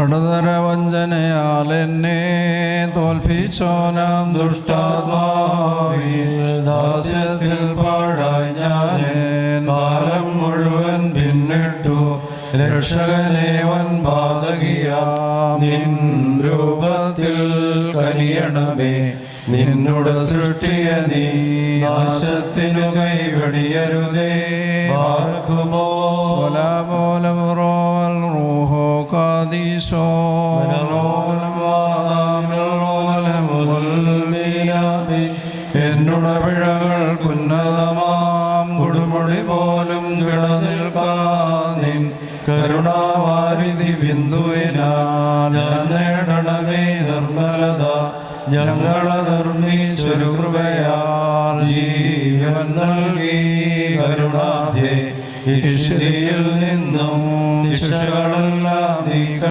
കടുതര വഞ്ചനയാൽ എന്നെ തോൽപ്പിച്ചോനാം ദുഷ്ടാത്മാവിൽ ദാസ്യത്തിൽ പാഴായി ഞാൻ കാലം മുഴുവൻ പിന്നിട്ടു. രക്ഷകനെ വൻ നിൻ രൂപത്തിൽ കനിയണമേ. നിന്നുടെ സൃഷ്ടിയ നീ നാശത്തിനു കൈവടിയരുതേ. പാർക്കുമോ നിർമ്മലത. ഞങ്ങളെ നിർമ്മീശ്വരു കൃപയാൽ ജീവൻ നൽകി കരുണാധേ. ഇഷിരിയിൽ നിന്നും ശിക്ഷകളെല്ലാം